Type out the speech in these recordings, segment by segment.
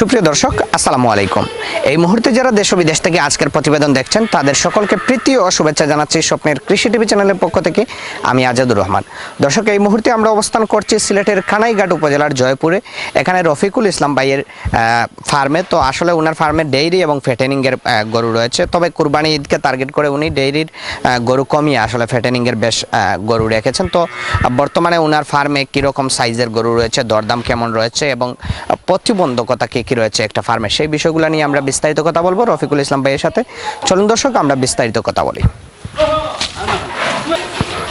সুপ্রিয় দর্শক, আসসালামু আলাইকুম। এই মুহূর্তে যারা দেশ বিদেশ থেকে আজকের প্রতিবেদন দেখছেন, তাদের সকলকে প্রীতি ও শুভেচ্ছা জানাচ্ছি স্বপ্নের কৃষি টিভি চ্যানেলের পক্ষ থেকে। আমি আজাদুর রহমান। দর্শক, এই মুহূর্তে আমরা অবস্থান করছি সিলেটের কানাইঘাট উপজেলার জয়পুরে। এখানে রফিকুল ইসলাম ভাইয়ের ফার্মে। তো আসলে ওনার ফার্মে ডেইরি এবং ফেটেনিংয়ের গরু রয়েছে। তবে কুরবানি ঈদকে টার্গেট করে উনি ডেইরির গরু কমিয়ে আসলে ফেটেনিংয়ের বেশ গরু রেখেছেন। তো বর্তমানে ওনার ফার্মে কীরকম সাইজের গরু রয়েছে, দরদাম কেমন রয়েছে এবং প্রতিবন্ধকতা কী কী রয়েছে একটা ফার্মে। সেই বিষয়গুলো নিয়ে আমরা বিস্তারিত কথা বলব রফিকুল ইসলাম ভাইয়ের সাথে। চলুন দর্শক আমরা বিস্তারিত কথা বলি।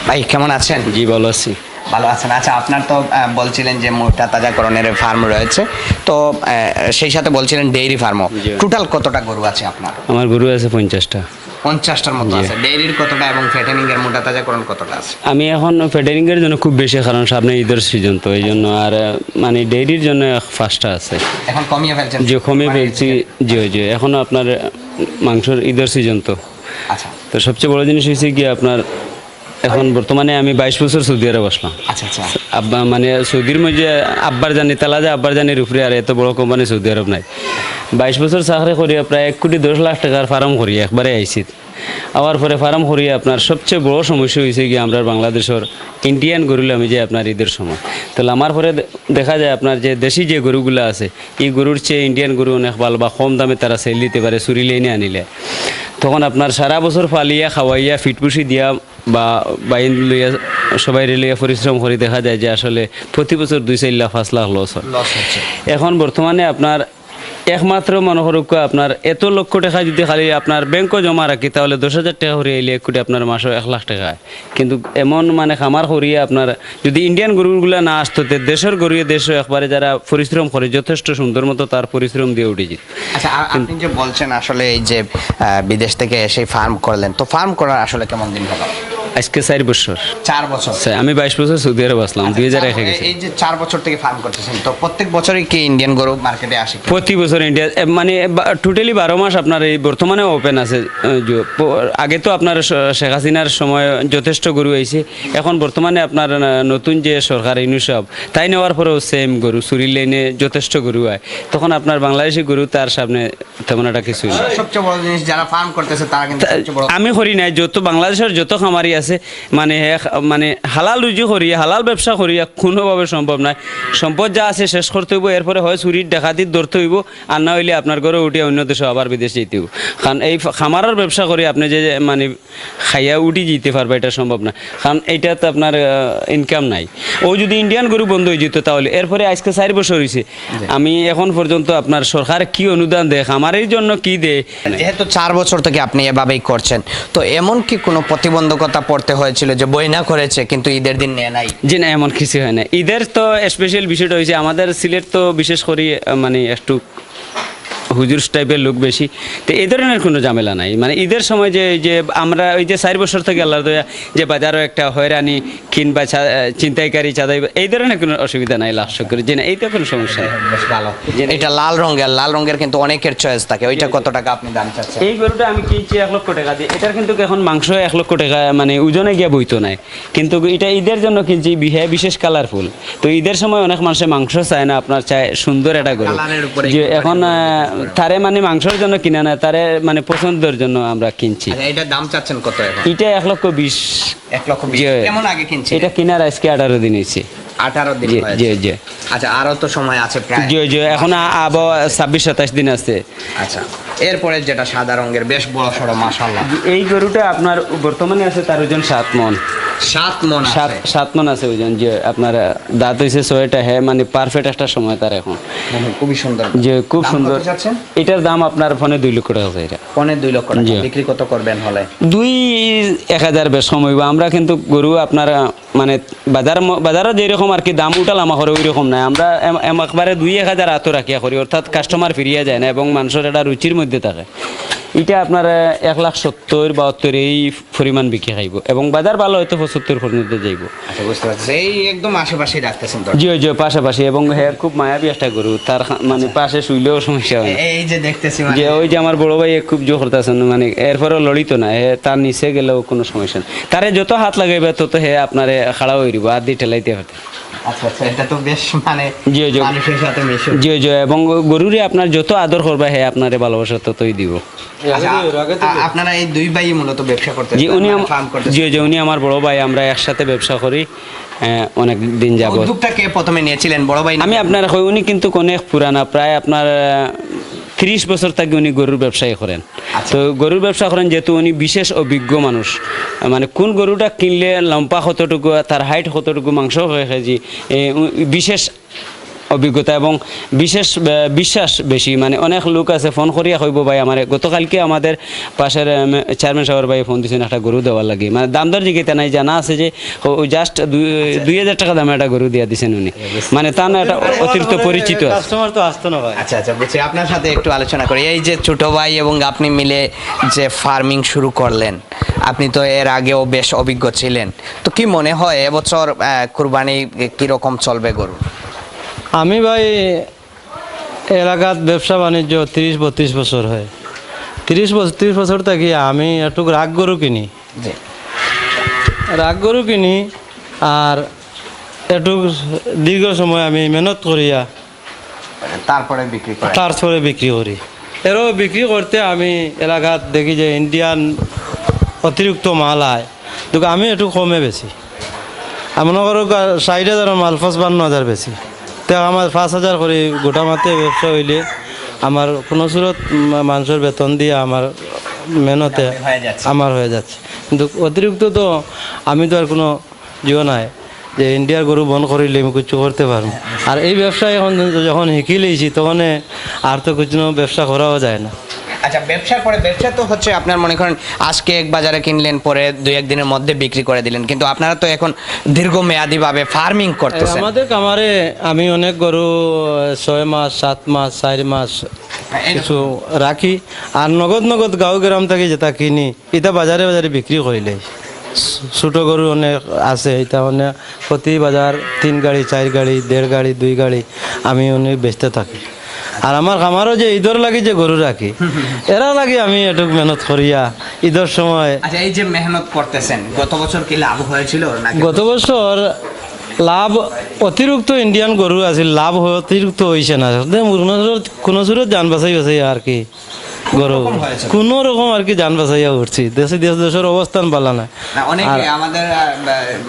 ভাই কেমন আছেন? জি ভালো আছি। ভালো আছেন। আচ্ছা আপনার তো বলছিলেন যে মোটা তাজাকরণের ফার্ম রয়েছে। তো সেই সাথে বলছিলেন ডেইরি ফার্মও। টোটাল কতটা গরু আছে আপনার? আমার গরু আছে পঞ্চাশটা। পঞ্চাশটার মতো আছে। ডেইরির কতটা এবং ফ্যাটেনিং এর মোটা তাজাকরণ কতটা আছে? আমি এখন এর জন্য খুব বেশি কারণ সামনে ঈদের সিজন তো এই জন্য আর মানে ডেইরির জন্য ফার্স্টটা আছে। এখন কমিয়ে ফেলছেন যে কমিয়ে ফেলছি জি জি এখন আপনার মাংসর ঈদের সিজন তো। আচ্ছা। তো সবচেয়ে বড় জিনিস হয়েছে কি আপনার এখন বর্তমানে আমি বাইশ বছর সৌদি আরব বসলাম। আচ্ছা আচ্ছা। আব্বা মানে সৌদির মধ্যে আব্বার জানি তালা যে আব্বার জানির উপরে আর এত বড় কোম্পানি সৌদি আরব নাই। বাইশ বছর চাকরি করিয়া প্রায় এক কোটি দশ লাখ টাকার ফার্ম করি একবারে আইসি আবার পরে ফার্ম করিয়া আপনার সবচেয়ে বড় সমস্যা হয়েছে কি আমরা বাংলাদেশের ইন্ডিয়ান গরুলে আমি যে আপনার ঈদের সময়। তাহলে আমার পরে দেখা যায় আপনার যে দেশি যে গরুগুলো আছে এই গরুর চেয়ে ইন্ডিয়ান গরু অনেক ভালো বা কম দামে তারা সেল দিতে পারে চুরি লেনে আনিলে। তখন আপনার সারা বছর ফালিয়া খাওয়াইয়া ফিটপুসি দিয়া বা বাইন লইয়া সবাই লইয়া পরিশ্রম করে দেখা যায় যে আসলে প্রতি বছর দুই চার লাখ পাঁচ লাখ লস হয়। এখন বর্তমানে আপনার একমাত্র মনে করুক আপনার এত লক্ষ টাকা যদি খালি আপনার ব্যাংকও জমা রাখি তাহলে দশ হাজার টাকা করে এলে এক কোটি আপনার মাসে এক লাখ টাকা। কিন্তু এমন মানে খামার করিয়ে আপনার যদি ইন্ডিয়ান গরুগুলো না আসতো তে দেশের গরুয়ে দেশ একবারে যারা পরিশ্রম করে যথেষ্ট সুন্দর মতো তার পরিশ্রম দিয়ে উঠেছে আচ্ছা আপনি যে বলছেন আসলে এই যে বিদেশ থেকে এসে ফার্ম করলেন তো ফার্ম করার আসলে কেমন দিন হলো? আজকে চার বছর। চার বছর। আচ্ছা, আমি বাইশ বছর সৌদি আরব আসলাম দুই হাজার একে এই যে চার বছর থেকে ফার্ম করতেছেন তো প্রত্যেক বছরই কি ইন্ডিয়ান গরু মার্কেটে আসে প্রতি বছর ইন্ডিয়া মানে টোটালি বারো মাস আপনার এই বর্তমানে ওপেন আছে আগে তো আপনার শেখ হাসিনার সময় যথেষ্ট গরু হয়েছে এখন বর্তমানে আপনার নতুন যে সরকার ইনুসব তাই নেওয়ার পরেও সেম গরু চুরি লাইনে যথেষ্ট গরু হয়। তখন আপনার বাংলাদেশি গরু তার সামনে তেমন একটা কিছুই না সবচেয়ে বড় জিনিস যারা ফার্ম করতেছে তারা কিন্তু আমি করি নাই যত বাংলাদেশের যত খামারি আছে মানে মানে হালাল রুজি করি হালাল ব্যবসা করি কোনোভাবে সম্ভব নয় সম্পদ যা আছে শেষ করতে হইব এরপরে হয় চুরির ডাকাতির ধরতে হইব আর না হইলে আপনার ঘরে উঠে অন্য দেশে আবার বিদেশ যেতে হইব। কারণ এই খামারের ব্যবসা করে আপনি যে মানে খাইয়া উঠি যেতে পারবে এটা সম্ভব না। কারণ এইটাতে আপনার ইনকাম নাই। ও যদি ইন্ডিয়ান গরু বন্ধ হয়ে যেত তাহলে এরপরে আজকে চার বছর হয়েছে আমি এখন পর্যন্ত আপনার সরকার কি অনুদান দেয় খামারের জন্য কি দেয়? যেহেতু চার বছর থেকে আপনি এভাবেই করছেন তো এমন কি কোনো প্রতিবন্ধকতা পড়তে হয়েছিল যে বই না করেছে, কিন্তু ঈদের দিন নেয় নাই। জি না, এমন কিছু হয় না ঈদের তো স্পেশাল বিষয়টা হয়েছে আমাদের সিলেট তো বিশেষ করে মানে একটু হুজুর টাইপের লোক বেশি। তো এই ধরনের কোনো ঝামেলা নাই। মানে ঈদের সময় যে যে আমরা ওই যে চার বছর থেকে আল্লাহ দয়া যে বাজারও একটা হয়রানি কিংবা চিন্তাইকারী চাঁদাই এই ধরনের কোনো অসুবিধা নাই লাভ করে যে না এইটা কোনো সমস্যা নেই। ভালো। এটা লাল রঙের লাল রঙের কিন্তু অনেকের চয়েস থাকে। ওইটা কত টাকা আপনি দাম চাচ্ছেন? এই গরুটা আমি কিনছি এক লক্ষ টাকা দিয়ে। এটার কিন্তু এখন মাংস এক লক্ষ টাকা মানে ওজনে গিয়ে বইতো নাই। কিন্তু এটা ঈদের জন্য কিনছি বিহে বিশেষ কালারফুল। তো ঈদের সময় অনেক মানুষে মাংস চায় না আপনার চায় সুন্দর একটা গরু। যে এখন তারে মানে মাংসের জন্য কিনা না তারে মানে পছন্দের জন্য আমরা কিনছি। আচ্ছা এটার দাম চাচ্ছেন কত এখন? এটা এক লক্ষ বিশ। এক লক্ষ বিশ। কেমন আগে কিনছি এটা কিনার আজকে আঠারো দিন হয়েছে। আঠারো দিন জি জি আচ্ছা আরও তো সময় আছে প্রায়। জি জি এখন আবো ছাব্বিশ সাতাশ দিন আছে। আচ্ছা এরপরে যেটা সাদা রঙের বেশ বড় সড়ো মাসাল্লাহ এই গরুটা আপনার বর্তমানে আছে তার ওজন সাত মন। সাত মন সাত আছে। সাত মন আছে ওজন যে আপনার দাঁত হয়েছে ছয়টা হ্যাঁ মানে পারফেক্ট একটা সময় তার এখন। খুবই সুন্দর যে খুব সুন্দর। এটার দাম আপনার ফোনে দুই লক্ষ টাকা আছে এটা। পনে দুই লক্ষ টাকা। বিক্রি কত করবেন হলে? দুই এক হাজার বেশ সময় আমরা কিন্তু গরু আপনার মানে বাজার ম- বাজারে যেরকম আর কি দাম উঠাল আমার ওই রকম নাই। আমরা একবারে দুই এক হাজার আতো রাখিয়া করি অর্থাৎ কাস্টমার ফিরিয়া যায় না এবং মানুষের একটা রুচির মধ্যে থাকে। এটা আপনার এক লাখ সত্তর বাহাত্তর এই পরিমাণ বিক্রি খাইব এবং বাজার ভালো হয়তো পঁচাত্তর পর্যন্ত যাইব। আচ্ছা এই একদম রাখতেছেন জি জি পাশাপাশি এবং হ্যাঁ খুব মায়াবী একটা গরু। তার মানে পাশে শুইলেও সমস্যা হয়। এই- যে দেখতেছি মানে। যে ওই যে আমার বড় ভাই খুব জোর করতেছেন মানে এরপরেও লড়িত না। হে তার নিচে গেলেও কোনো সমস্যা নেই। তারে যত হাত লাগাইবে তত হে আপনার খাড়া হয়ে দিব আর দিয়ে ঠেলাইতে হতে আচ্ছা আচ্ছা এটা তো বেশ মানে জি, জি। মানুষের সাথে মিশে। জি জি এবং গরুরে আপনার যত আদর করবে হে আপনারে ভালোবাসা ততই দিব। আচ্ছা, আপনারা এই দুই ভাই মূলত ব্যবসা করতে জি উনি আম- ফার্ম করতে জি জি উনি আমার বড় ভাই আমরা একসাথে ব্যবসা করি অনেক দিন যাব প্রথমে নিয়েছিলেন? বড় ভাই আমি আপনার কই, উনি কিন্তু অনেক পুরানা প্রায় আপনার ত্রিশ বছর থাকি উনি গরুর ব্যবসায় করেন আচ্ছা। তো গরুর ব্যবসা করেন যেহেতু উনি বিশেষ অভিজ্ঞ মানুষ মানে কোন গরুটা কিনলে লম্পা কতটুকু তার হাইট কতটুকু মাংস হয়ে খেয়েছি বিশেষ অভিজ্ঞতা এবং বিশেষ বিশ্বাস বেশি। মানে অনেক লোক আছে ফোন করিয়া কইব ভাই আমার গতকালকে আমাদের পাশের চেয়ারম্যান সাহেবের ভাই ফোন দিয়েছেন একটা গরু দেওয়ার লাগে। মানে দাম দর জিজ্ঞাসা নাই জানা আছে যে জাস্ট দুই হাজার টাকা দামে একটা গরু দিয়া দিয়েছেন উনি। মানে তা না একটা অতিরিক্ত পরিচিত। কাস্টমার তো আসতো না ভাই। আচ্ছা আচ্ছা বুঝছি। আপনার সাথে একটু আলোচনা করি। এই যে ছোট ভাই এবং আপনি মিলে যে ফার্মিং শুরু করলেন আপনি তো এর আগেও বেশ অভিজ্ঞ ছিলেন। তো কি মনে হয় এবছর আহ, কুরবানি কীরকম চলবে গরু? আমি ভাই এলাকাত ব্যবসা বাণিজ্য তিরিশ বত্রিশ বছর হয়। তিরিশ বত্রিশ বছর থাকি আমি একটু রাগ গরু কিনি। রাগ গরু কিনি আর একটু দীর্ঘ সময় আমি মেহনত করিয়া তারপরে বিক্রি করে তারপরে বিক্রি করি। এরও বিক্রি করতে আমি এলাকাত দেখি যে ইন্ডিয়ান অতিরিক্ত মাল আয়। তো আমি একটু কমে বেশি আমি মনে করো ষাট হাজার মাল পাঁচ বান্ন হাজার বেশি তো আমার পাঁচ হাজার করে গোটা মাতে ব্যবসা হইলে আমার কোনো সুরত মানুষের বেতন দিয়ে আমার মেহনতে আমার হয়ে যাচ্ছে। কিন্তু অতিরিক্ত তো আমি তো আর কোনো জীবন নাই যে ইন্ডিয়ার গরু বন করিলে আমি কিছু করতে পারব। আর এই ব্যবসা এখন যখন শিখি লিয়েছি তখন আর তো কিছু ব্যবসা করাও যায় না। আচ্ছা ব্যবসার পরে ব্যবসা তো হচ্ছে আপনার মনে করেন আজকে এক বাজারে কিনলেন পরে দুই একদিনের মধ্যে বিক্রি করে দিলেন। কিন্তু আপনারা তো এখন দীর্ঘমেয়াদী ভাবে ফার্মিং করতেছেন আমাদের কামারে আমি অনেক গরু ছয় মাস সাত মাস চার মাস কিছু রাখি আর নগদ নগদ গাঁও গ্রাম থেকে যেটা কিনি এটা বাজারে বাজারে বিক্রি করিলে ছোট গরু অনেক আছে এটা অনেক প্রতি বাজার তিন গাড়ি চার গাড়ি দেড় গাড়ি দুই গাড়ি আমি অনেক বেচতে থাকি। আর আমার আমারও যে ঈদর লাগে যে গরু রাখি এরা লাগে আমি একটু মেহনত করিয়া ঈদের সময় আচ্ছা এই যে মেহনত করতেছেন গত বছর কি লাভ হয়েছিল গত বছর লাভ অতিরিক্ত ইন্ডিয়ান গরু আছে লাভ অতিরিক্ত হয়েছে না। কোনো সুরত যান বাছাই বাছাই আর কি। গরু। রকম রকম আর কি যান বাছাইয়া উঠছি। দেশে দেশ দেশের অবস্থান ভালো না। অনেকে আমাদের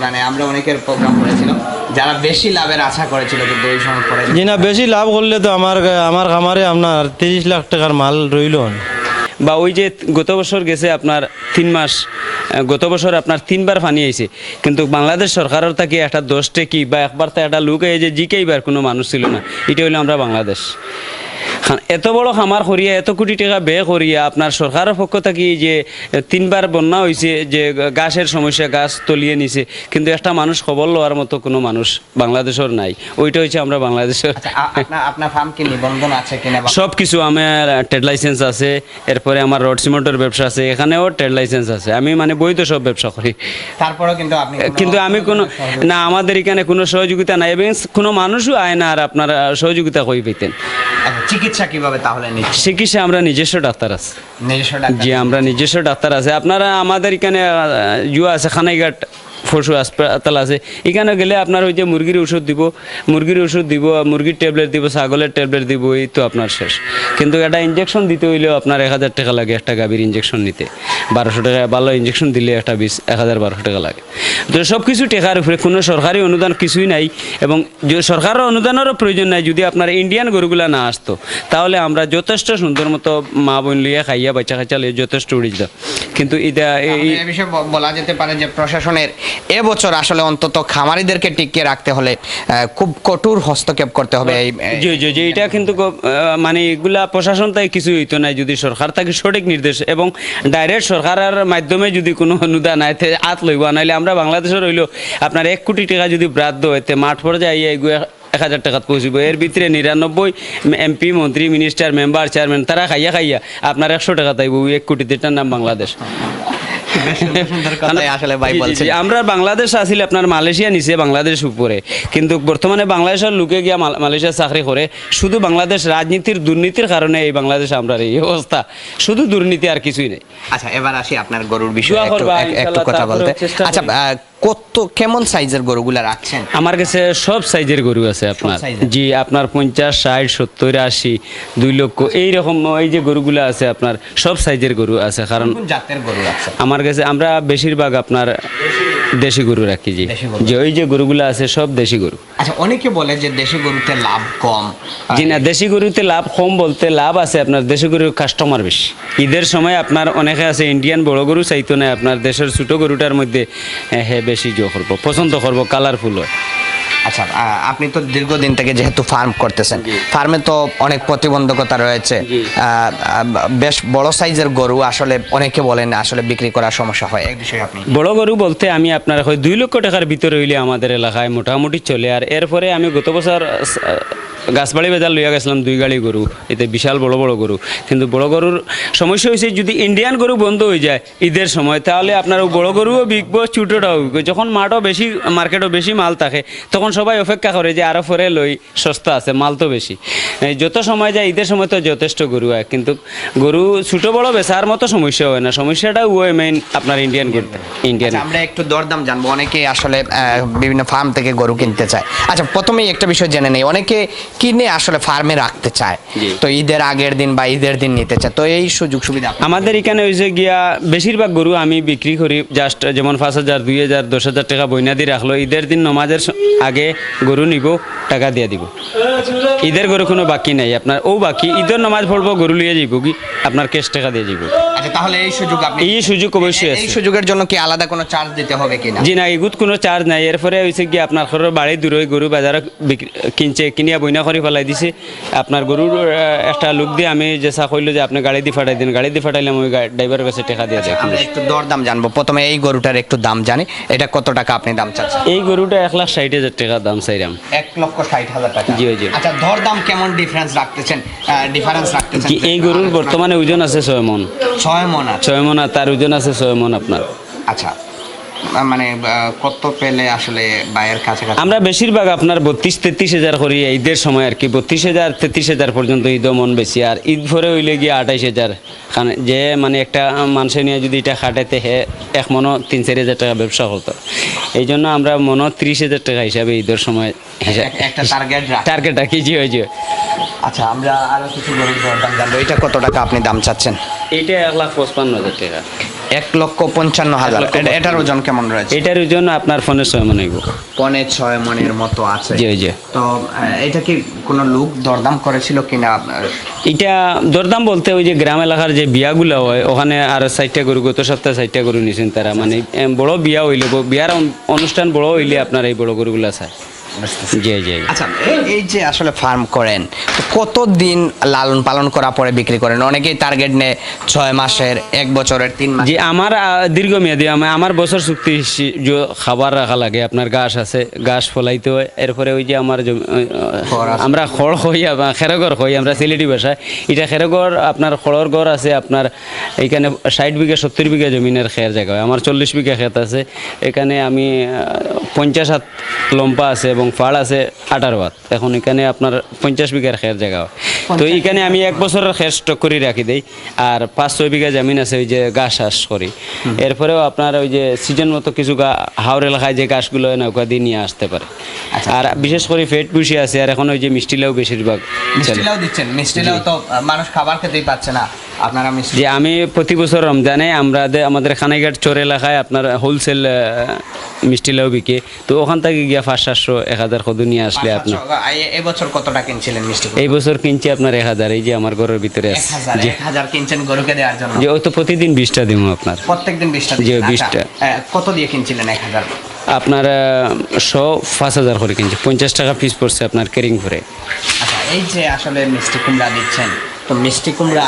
মানে আমরা অনেকের প্রোগ্রাম করেছিল যারা বেশি লাভের আশা করেছিল কিন্তু এই সময় পরে জি না বেশি লাভ করলে তো আমার আমার খামারে আপনার তিরিশ লাখ টাকার মাল রইল। বা ওই যে গত বছর গেছে আপনার তিন মাস গত বছর আপনার তিনবার পানি আইছে। কিন্তু বাংলাদেশ সরকারের থেকে একটা দোষটে কি? বা একবার তো একটা লুক এই যে জিকেইবার কোনো মানুষ ছিল না। এটা হইল আমরা বাংলাদেশ। এত বড় খামার করিয়া এত কোটি টাকা ব্যয় করিয়া আপনার সরকারের পক্ষ থেকে যে তিনবার বন্যা হয়েছে যে গাছের সমস্যা গাছ তলিয়ে নিছে কিন্তু একটা মানুষ খবর লওয়ার মতো কোনো মানুষ বাংলাদেশের নাই। ওইটা হচ্ছে আমরা বাংলাদেশের আচ্ছা, সব কিছু আমার ট্রেড লাইসেন্স আছে এরপরে আমার রড সিমেন্টের ব্যবসা আছে এখানেও ট্রেড লাইসেন্স আছে। আমি মানে বৈধ সব ব্যবসা করি। তারপরেও কিন্তু আপনি কিন্তু আমি কোনো না আমাদের এখানে কোনো সহযোগিতা নাই এবং কোনো মানুষও আয় না আর আপনারা সহযোগিতা কই পেতেন আচ্ছা, চিকিৎসা কীভাবে তাহলে নিচ্ছে? চিকিৎসা আমরা নিজস্ব ডাক্তার আছে। নিজস্ব ডাক্তার জি আমরা নিজস্ব ডাক্তার আছে। আপনারা আমাদের এখানে জুয়া আছে খানাইঘাট। পশু হাসপাতাল আছে। এখানে গেলে আপনার ওই যে মুরগির ওষুধ দিব, মুরগির ওষুধ দিব মুরগির ট্যাবলেট দিব, ছাগলের ট্যাবলেট দিব, এই তো আপনার শেষ। কিন্তু একটা ইঞ্জেকশন দিতে হইলেও আপনার এক হাজার টাকা লাগে, একটা গাভীর ইঞ্জেকশন নিতে। বারোশো টাকা ভালো ইঞ্জেকশন দিলে একটা বিশ এক হাজার বারোশো টাকা লাগে। তো সব কিছু টাকার উপরে, কোনো সরকারি অনুদান কিছুই নাই, এবং সরকারের অনুদানেরও প্রয়োজন নাই, যদি আপনার ইন্ডিয়ান গরুগুলা না আসতো, তাহলে আমরা যথেষ্ট সুন্দর মতো মা বোন লিয়ে খাইয়া, বাচ্চা কাচ্চা লিয়ে যথেষ্ট উড়ে যেত কিন্তু এটা এই বিষয়ে বলা যেতে পারে যে প্রশাসনের এবছর আসলে অন্তত খামারিদেরকে টিকিয়ে রাখতে হলে খুব কঠোর হস্তক্ষেপ করতে হবে জি জি জি, এটা কিন্তু মানে এগুলা প্রশাসন তাই কিছু হইতো নাই যদি সরকার তাকে সঠিক নির্দেশ এবং ডাইরেক্ট সরকারের মাধ্যমে যদি কোনো অনুদান আইতে আত লইব, নাইলে আমরা বাংলাদেশের হইল আপনার এক কোটি টাকা যদি ব্রাদ্য হইতে মাঠ পর্যায়ে এগুলো এক হাজার টাকা পৌঁছব। এর ভিতরে নিরানব্বই এমপি, মন্ত্রী, মিনিস্টার, মেম্বার, চেয়ারম্যান, তারা খাইয়া খাইয়া আপনার একশো টাকা তাইব এক কোটি দেড়টার নাম বাংলাদেশ। আসলে ভাই আমরা বাংলাদেশ আসলে আপনার মালয়েশিয়া নিচে বাংলাদেশ উপরে। কিন্তু বর্তমানে বাংলাদেশের লোকে গিয়া মাল- মালয়েশিয়া চাকরি করে শুধু বাংলাদেশ রাজনীতির দুর্নীতির কারণে এই বাংলাদেশ আমরা এই অবস্থা। শুধু দুর্নীতি আর কিছুই নেই। আচ্ছা এবার আসি আপনার গরুর বিষয়ে একটু কথা বলতে। আচ্ছা কত কেমন সাইজের গরুগুলা রাখছেন? আমার কাছে সব সাইজের গরু আছে আপনার? জি আপনার পঞ্চাশ ষাট সত্তর আশি দুই লক্ষ এই রকম এই যে গরুগুলা আছে আপনার সব সাইজের গরু আছে। কারণ জাতের গরু আছে? আমার কাছে আমরা বেশিরভাগ আপনার দেশি গরু রাখি জি। দেশি গরু। যে ওই যে গরুগুলো আছে সব দেশি গরু। আচ্ছা অনেকে বলে যে দেশি গরুতে লাভ কম। জি না দেশি গরুতে লাভ কম বলতে লাভ আছে আপনার দেশি গরুর কাস্টমার বেশি। ঈদের সময় আপনার অনেকে আছে ইন্ডিয়ান বড় গরু চাইতো না আপনার দেশের ছোট গরুটার মধ্যে হ্যাঁ হে বেশি জো করব পছন্দ করব কালারফুল হয়। আচ্ছা আহ, আপনি তো দীর্ঘদিন থেকে যেহেতু ফার্ম করতেছেন ফার্মে তো অনেক প্রতিবন্ধকতা রয়েছে। বেশ বড় সাইজের গরু আসলে অনেকে বলেন আসলে বিক্রি করার সমস্যা হয়। এক বিষয়ে আপনি? বড় গরু বলতে আমি আপনার হয় দুই লক্ষ টাকার ভিতরে হইলে আমাদের এলাকায় মোটামুটি চলে। আর এরপরে আমি গত বছর গাছবাড়ি বাজার লইয়া গেছিলাম দুই গাড়ি গরু এতে বিশাল বড় বড় গরু। কিন্তু বড় গরুর সমস্যা হয়েছে যদি ইন্ডিয়ান গরু বন্ধ হয়ে যায় ঈদের সময় তাহলে আপনার বড় গরুও বিকব ছোটোটাও বিকবো। যখন মাঠও বেশি মার্কেটও বেশি মাল থাকে তখন সবাই অপেক্ষা করে যে আরও পরে লই সস্তা আছে মাল তো বেশি। যত সময় যায় ঈদের সময় তো যথেষ্ট গরু হয় কিন্তু গরু ছোটো বড় বেচার মতো সমস্যা হয় না। সমস্যাটা ওই মেইন আপনার ইন্ডিয়ান গরু ইন্ডিয়ান আচ্ছা, আমরা একটু দরদাম জানব। অনেকে আসলে বিভিন্ন ফার্ম থেকে গরু কিনতে চায়। আচ্ছা প্রথমেই একটা বিষয় জেনে নেই। অনেকে কিনে আসলে ফার্মে রাখতে চায়। তো ঈদের আগের দিন বা ঈদের দিন নিতে চায়। তো এই সুযোগ সুবিধা আমাদের এখানে হয়েছে গিয়া বেশিরভাগ গরু আমি বিক্রি করি। জাস্ট যেমন পাঁচ হাজার দুই হাজার দশ হাজার টাকা বইনা দিয়ে রাখল। ঈদের দিন নমাজের আগে গরু নিব টাকা দিয়ে দিব। ঈদের গরু কোনো বাকি নাই। আপনার ও বাকি ঈদের নমাজ পড়ব গরু লিয়ে যাইব কি? আপনার ক্যাশ টাকা দিয়ে যাইব। আচ্ছা তাহলে এই সুযোগ আপনি এই সুযোগ অবশ্যই এই সুযোগের জন্য কি আলাদা কোনো চার্জ দিতে হবে কিনা? জি না এগুত কোনো চার্জ নাই। এরপরে হয়েছে কি আপনার ঘরের বাড়ি দূরে গরু বাজারে বিক্রি- কিনছে কিনিয়া বইনা করে ফেলাই দিছে। আপনার গরুর একটা লোক দিয়ে আমি যে চা কইলো যে আপনি গাড়ি দিয়ে ফাটাই দিন গাড়ি দিয়ে ফাটাইলাম ওই ড্রাইভারের কাছে টাকা দিয়ে আমরা একটু দরদাম জানব। প্রথমে এই গরুটার একটু দাম জানি। এটা কত টাকা আপনি দাম চাচ্ছেন এই গরুটা এক লাখ ষাট হাজার টাকা দাম চাইলাম এক লক্ষ ষাট হাজার টাকা। জি, জি। আচ্ছা দরদাম কেমন ডিফারেন্স রাখতেছেন ডিফারেন্স রাখতেছেন এই গরুর বর্তমানে ওজন আছে ছয় মন। ছয় মন ছয় মন আর তার ওজন আছে ছয় মন আপনার আচ্ছা মানে কত পেলে আসলে বায়ের কাছাকাছি? আমরা বেশিরভাগ আপনার বত্রিশ তেত্রিশ হাজার করি ঈদের সময় আর কি। বত্রিশ হাজার তেত্রিশ হাজার পর্যন্ত ঈদ মন বেশি। আর ঈদ ভরে হইলে গিয়ে আঠাইশ হাজার। যে মানে একটা মানুষের নিয়ে যদি এটা খাটাইতে হে এক মনো তিন চারি হাজার টাকা ব্যবসা হতো। এই জন্য আমরা মনো ত্রিশ হাজার টাকা হিসাবে ঈদের সময় একটা টার্গেট রাখ। টার্গেট রাখি জি ওই যে আচ্ছা আমরা আরও কিছু দরদাম জানব। এটা কত টাকা আপনি দাম চাচ্ছেন? এইটা এক লাখ পঁচপান্ন হাজার টাকা। এক লক্ষ পঞ্চান্ন হাজার। এটা- এটার ওজন কেমন রয়েছে? এটার ওজন আপনার ফোনের ছয় মন পনে ছয় মনের মতো আছে। জি যে তো এটা কি কোনো লোক দরদাম করেছিল কিনা? এটা দরদাম বলতে ওই যে গ্রাম এলাকার যে বিয়াগুলো হয় ওখানে আর সাইডটা গরু গত সপ্তাহে সাইডটা গরু নিয়েছেন তারা। মানে বড় বিয়া হইলে বিয়ার অনুষ্ঠান বড় হইলে আপনার এই বড় গরুগুলো চায়। জি জি আচ্ছা এই- যে আসলে ফার্ম করেন কতদিন লালন পালন করা পরে বিক্রি করেন? অনেকেই টার্গেট নেয় ছয় মাসের এক বছরের তিন মাস আমার দীর্ঘমেয়াদী আমার বছর চুক্তি যে খাবার রাখা লাগে আপনার ঘাস আছে ঘাস ফলাইতে হয় এরপরে ওই যে আমার। আমরা খড় হই খেরগর হই আমরা সিলেটি ভাষায়। এটা খেরগর আপনার খড়র ঘর আছে আপনার এইখানে ষাট বিঘা সত্তর বিঘা জমিনের খের জায়গা হয়। আমার চল্লিশ বিঘা ক্ষেত আছে। এখানে আমি পঞ্চাশ হাত লম্বা আছে এবং ফাড় আছে আঠারো হাত এখন এখানে আপনার পঞ্চাশ বিঘার খের জায়গা হয়। তো এখানে আমি এক বছরের খের স্টক করে রাখি দেই। আর পাঁচ ছয় বিঘা জমিন আছে ওই যে গাছ চাষ করি। এরপরেও আপনার ওই যে সিজন মতো কিছু গা হাওড় এলাকায় যে গাছগুলো নৌকা দিয়ে নিয়ে আসতে পারে। আর বিশেষ করে ফেট পুষি আছে আর এখন ওই যে মিষ্টিলাও বেশিরভাগ চলে। মিষ্টিলাও দিচ্ছেন। মিষ্টিলাও তো মানুষ খাবার খেতেই পাচ্ছে না। আপনারা মিষ্টি যে আমি প্রতি বছর রমজানে আমরা আমাদের খানাইঘাট চোর এলাকায় আপনার হোলসেল মিষ্টি লাউ বিকে। তো ওখান থেকে গিয়া পাঁচ সাতশো এক হাজার কদু নিয়ে আসলে আপনি? এবছর কতটা কিনছিলেন মিষ্টি এই বছর কিনছি আপনার এক হাজার এই যে আমার ঘরের ভিতরে এক আছে হাজার এক হাজার কিনছেন গরুকে দেওয়ার জন্য? যে ওই তো প্রতিদিন বিশটা দিব আপনার। প্রত্যেকদিন বিশটা জি, দিচ্ছেন। 20 টা। আচ্ছা, আহ, কত দিয়ে কিনছিলেন এক হাজার? আপনার শো পাঁচ হাজার করে কিনছি। পঞ্চাশ টাকা পিস পড়ছে আপনার কেরিং করে আচ্ছা এই যে আসলে মিষ্টি কুমড়া দিচ্ছেন তো মিষ্টি কুমড়া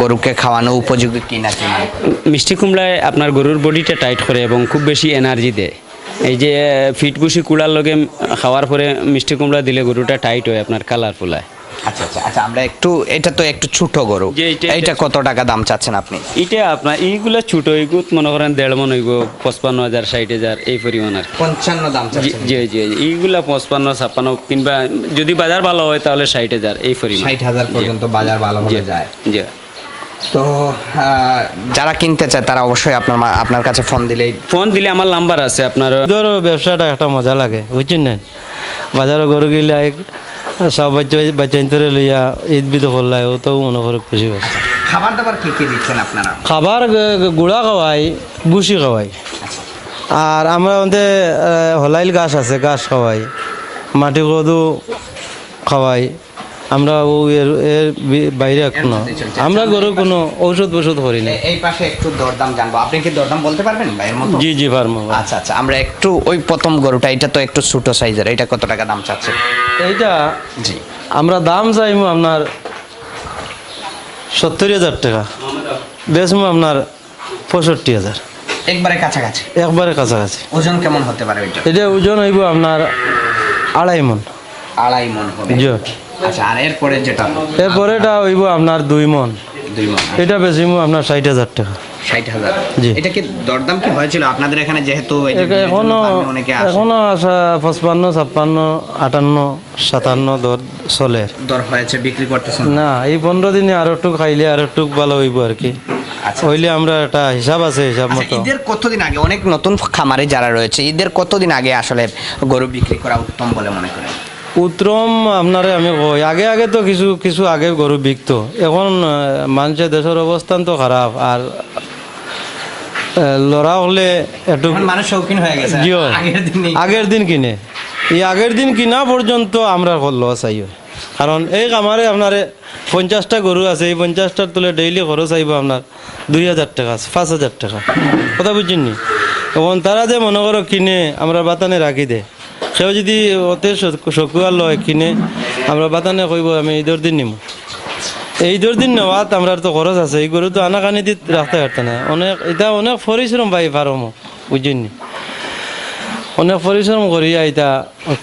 গরুকে খাওয়ানো উপযোগী কিনা কিনা? মিষ্টি কুমড়ায় আপনার গরুর বডিটা টাইট করে এবং খুব বেশি এনার্জি দেয়। এই যে ফিট বুসি কুড়ার লগে খাওয়ার পরে মিষ্টি কুমড়া দিলে গরুটা টাইট হয় আপনার কালারফুল হয় আচ্ছা আচ্ছা আচ্ছা আমরা একটু এটা তো একটু ছোট গরু। এইটা- কত টাকা দাম চাচ্ছেন আপনি? এটা আপনার এইগুলা ছোট এইগুত মনে করেন দেড় মন হইব পঁচপান্ন হাজার ষাট হাজার এই পরিমাণ আর পঞ্চান্ন দাম জি জি জি এইগুলা পঁচপান্ন ছাপ্পান্ন কিংবা যদি বাজার ভালো হয় তাহলে ষাট হাজার এই পরিমাণ। ষাট হাজার পর্যন্ত বাজার ভালো হয়ে যায়। জি। তো যারা কিনতে চায় তারা অবশ্যই আপনার মা- আপনার কাছে ফোন দিলেই ফোন দিলে আমার নাম্বার আছে আপনার। ধরো ব্যবসাটা একটা মজা লাগে বুঝছেন না? বাজারে গরু গেলে এক- সব বাচ্চা বাচ্চা ইন্তরে লইয়া ঈদ বিদ করলাই ও তো মনে করে খুশি হচ্ছে খাবার দাবার কি কি দিচ্ছেন আপনারা? খাবার গুড়া খাওয়াই বুসি খাওয়াই। আর আমরা মধ্যে হলাইল গাছ আছে গাছ খাওয়াই। মাটি কদু খাওয়াই। আমরা ও এর এর বাইরে কোনো আমরা গরু কোনো ঔষধ বষধ করি না। এই পাশে একটু দরদাম জানব। আপনি কি দরদাম বলতে পারবেন ভাইয়ের মতো? জি জি ফার্ম আচ্ছা আচ্ছা আমরা একটু ওই প্রথম গরুটা এটা তো একটু ছোট সাইজের এটা কত টাকা দাম চাচ্ছে? এইটা জি। আমরা দাম চাইমু আপনার সত্তর হাজার টাকা। বেচমু আপনার পঁয়ষট্টি হাজার। একবারে কাছাকাছি? একবারে কাছাকাছি। ওজন কেমন হতে পারে ওইটা? এটা ওজন হইব আপনার আড়াই মন। আড়াই মন হবে। জি। আচ্ছা আর এরপরে যেটা? এরপরে এটা হইব আপনার দুই মন। দুই মন এটা বেচিমু আপনার ষাট হাজার টাকা। ষাট হাজার? এটা কি দরদাম কি হয়েছিল? আপনাদের এখানে যেহেতু আসা। পঁচপান্ন ছাপ্পান্ন আটান্ন সাতান্ন দর চলে। দর হয়েছে বিক্রি না এই পনেরো দিনে আরও একটু খাইলে আরও একটু ভালো হইব আর কি। আচ্ছা। হইলে আমরা একটা হিসাব আছে হিসাব আচ্ছা, মতো। ঈদের কতদিন আগে? অনেক নতুন খামারে যারা রয়েছে ঈদের কতদিন আগে আসলে গরু বিক্রি করা উত্তম বলে মনে করেন? উত্তম আপনারে আমি কই আগে আগে তো কিছু কিছু আগে গরু বিকতো। এখন মানুষের দেশের অবস্থান তো খারাপ আর লড়া হলে একটু মানুষ শৌখিন হয়ে গেছে। জিও আগের দিন কিনে। এই আগের দিন কিনা পর্যন্ত আমরা লস আইব কারণ এই কামারে আপনার পঞ্চাশটা গরু আছে এই পঞ্চাশটার তুলে ডেইলি খরচ আইব আপনার দুই হাজার টাকা পাঁচ হাজার টাকা। কথা বুঝছেন নি এবং তারা যে মনে করো কিনে আমরা বাতানে রাখি দে। সেও যদি অতে শকুয়ার লয় কিনে আমরা বাতানে কইব আমি ঈদের দিন নিমু। এই ঈদের দিন নেওয়াত আমরা তো খরচ আছে এই গরু তো আনাকানি দি রাখতে পারতে না অনেক এটা অনেক পরিশ্রম পাই ফার্মও বুঝছেন নি অনেক পরিশ্রম করিয়া এটা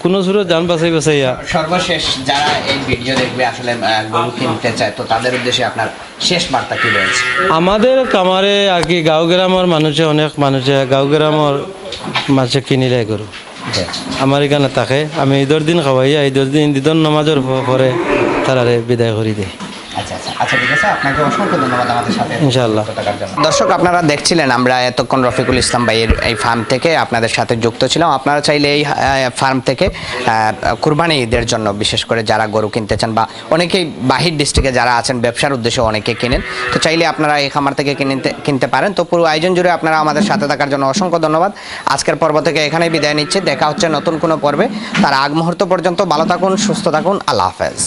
কোনো সুরত যান বাঁচাই বাঁচাইয়া সর্বশেষ যারা এই ভিডিও দেখবে আসলে গরু কিনতে চায় তো তাদের উদ্দেশ্যে আপনার শেষ বার্তা কি রয়েছে? আমাদের কামারে আর কি গাঁও গ্রামের মানুষে অনেক মানুষে গাঁও গ্রামের মানুষে কিনিলে গরু। আমার এখানে থাকে। আমি ঈদের দিন খাওয়াই, ঈদের দিন ঈদের নামাজের পরে তারারে বিদায় করে দেয় আচ্ছা ঠিক আছে। আপনাকে অসংখ্য ধন্যবাদ আমাদের সাথে ইনশাআল্লাহ। যুক্ত থাকার জন্য। দর্শক আপনারা দেখছিলেন আমরা এতক্ষণ রফিকুল ইসলাম ভাইয়ের এই ফার্ম থেকে আপনাদের সাথে যুক্ত ছিলাম। আপনারা চাইলে এই ফার্ম থেকে কুরবানি ঈদের জন্য বিশেষ করে যারা গরু কিনতে চান বা অনেকেই বাহির ডিস্ট্রিক্টে যারা আছেন ব্যবসার উদ্দেশ্যে অনেকে কেনেন। তো চাইলে আপনারা এই খামার থেকে কিনতে কিনতে পারেন। তো পুরো আয়োজন জুড়ে আপনারা আমাদের সাথে থাকার জন্য অসংখ্য ধন্যবাদ। আজকের পর্ব থেকে এখানেই বিদায় নিচ্ছে। দেখা হচ্ছে নতুন কোনো পর্বে। তার আগ মুহূর্ত পর্যন্ত ভালো থাকুন সুস্থ থাকুন। আল্লাহ হাফেজ।